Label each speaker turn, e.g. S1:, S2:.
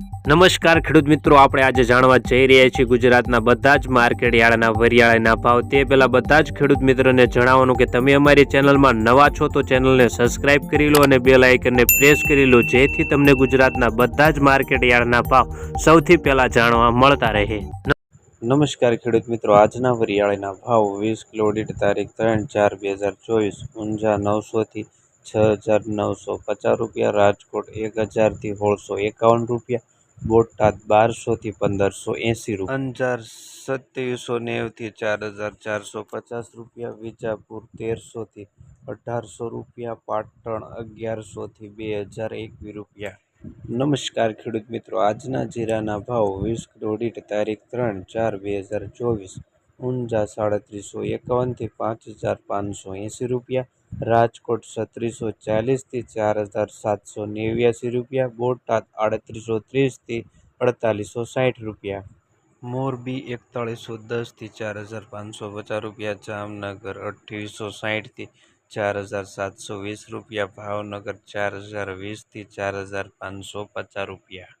S1: નમસ્કાર ખેડૂત મિત્રો, આપણે આજે જાણવા જઈ રહ્યા છીએ ગુજરાતના બધા જ માર્કેટ યાર્ડના વરિયાળાના ભાવ. તે પહેલાં બધા જ ખેડૂત મિત્રોને જણાવવાનું કે તમે અમારી ચેનલમાં નવા છો તો ચેનલને સબસ્ક્રાઇબ કરી લો અને બેલ આઇકનને પ્રેસ કરી લો, જેથી તમને ગુજરાતના બધા જ માર્કેટ યાર્ડના ભાવ સૌથી પહેલાં જાણવા મળતા રહે. નમસ્કાર ખેડૂત મિત્રો, આજના વરિયાળીના ભાવ વીસ કિલો દીઠ તારીખ ત્રણ ચાર બે હજાર ચોવીસ, ઊંઝા નવસોથી છ હજાર નવસો પચાસ રૂપિયા, રાજકોટ એક હજારથી સોળસો એકાવન રૂપિયા, બોટાદ બારસોથી પંદરસો એંસી રૂપિયા. અંજાર સત્યાવીસો નેવથી ચાર હજાર ચારસો પચાસ રૂપિયા, વિજાપુર તેરસોથી અઢારસો રૂપિયા, પાટણ અગિયારસોથી બે હજાર એકવીસ રૂપિયા. નમસ્કાર ખેડૂત મિત્રો, આજના જીરાના ભાવ વીસ કિલો તારીખ ત્રણ ચાર બે હજાર ચોવીસ, ઊંઝા સાડત્રીસો એકાવનથી પાંચ હજાર પાંચસો એંસી રૂપિયા રાજકોટ છત્રીસો ચાલીસથી ચાર હજાર સાતસો નેવ્યાસી રૂપિયા, બોટાદ આડત્રીસો ત્રીસથી અડતાલીસો સાઠ રૂપિયા. મોરબી એકતાળીસો દસથી ચાર હજાર પાંચસો પચાસ રૂપિયા, જામનગર અઠ્ઠીસો સાઠથી ચાર હજાર સાતસો વીસ રૂપિયા, ભાવનગર ચાર હજાર વીસથી ચાર હજાર પાંચસો પચાસ રૂપિયા.